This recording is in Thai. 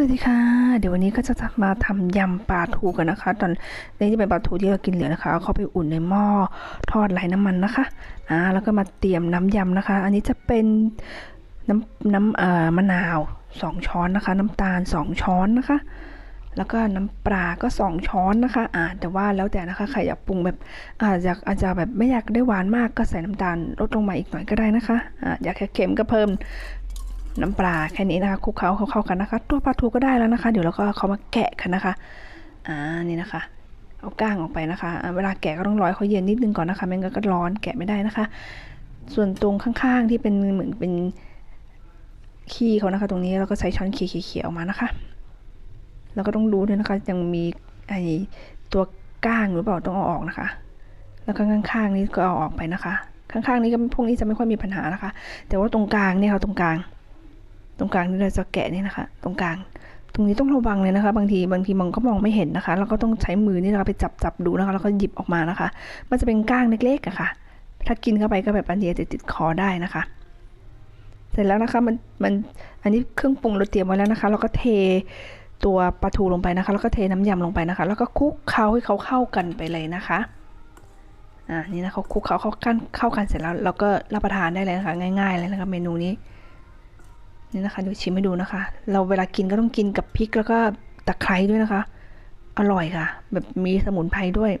สวัสดีค่ะ เดี๋ยววันนี้ก็จะมาทำยำปลาทูกันนะคะ ตอนนี้จะเป็นปลาทูที่เรากินเหลือนะคะเอาเข้าไปอุ่นในหม้อทอดไร้น้ำมันนะคะอ่าแล้วก็มาเตรียมน้ำยำนะคะ อันนี้จะเป็นน้ำน้ำเอ่อมะนาวสองช้อนนะคะ น้ำตาลสองช้อนนะคะ แล้วก็น้ำปลาก็สองช้อนนะคะอ่าแต่ว่าแล้วแต่นะคะใครอยากปรุงแบบอาจจะอาจจะแบบไม่อยากได้หวานมากก็ใส่น้ำตาลลดลงมาอีกหน่อยก็ได้นะคะอ่าอยากแค่เค็มก็เพิ่ม น้ำปลาแค่นี้นะคะคลุกเคล้าเข้ากันนะคะ ตัวปลาทูก็ได้แล้วนะคะ เดี๋ยวเราก็เขามาแกะกันนะคะอ่านี่นะคะ เอาก้างออกไปนะคะ เวลาแกะก็ต้องร้อให้เขาเย็นนิดนึงก่อนนะคะไม่งั้นก็ร้อนแกะไม่ได้นะคะ ส่วนตรงข้างๆที่เป็นเหมือนเป็นขี้เขานะคะ ตรงนี้เราก็ใช้ช้อนเขี่ยๆออกมานะคะ แล้วก็ต้องดูด้วยนะคะ ยังมีไอตัวก้างหรือเปล่าต้องเอาออกนะคะ แล้วก็ข้างๆนี้ก็เอาออกไปนะคะ ข้างๆนี้ก็พวกนี้จะไม่ค่อยมีปัญหานะคะ แต่ว่าตรงกลางเนี่ยค่ะตรงกลาง ตรงกลางที่เราจะแกะนี่นะคะ ตรงกลาง ตรงนี้ต้องระวังเลยนะคะ บางทีบางทีมันก็มองไม่เห็นนะคะ เราก็ต้องใช้มือนี่นะคะไปจับจับดูนะคะ แล้วก็หยิบออกมานะคะ มันจะเป็นก้างเล็กๆอะค่ะ ถ้ากินเข้าไปก็แบบอันเดียจะติดคอได้นะคะ เสร็จแล้วนะคะมันมันอันนี้เครื่องปรุงเราเตรียมไว้แล้วนะคะ เราก็เทตัวปลาทูลงไปนะคะ แล้วก็เทน้ำยำลงไปนะคะ แล้วก็คลุกเคล้าให้เขาเข้ากันไปเลยนะคะอ่านี่นะเขาคลุกเคล้าเข้ากันเข้ากันเสร็จแล้วเราก็รับประทานได้เลยนะคะ ง่ายๆเลยนะคะเมนูนี้ นี่นะคะเดี๋ยวชิมให้ดูนะคะ เราเวลากินก็ต้องกินกับพริกแล้วก็ตะไคร้ด้วยนะคะ อร่อยค่ะ แบบมีสมุนไพรด้วย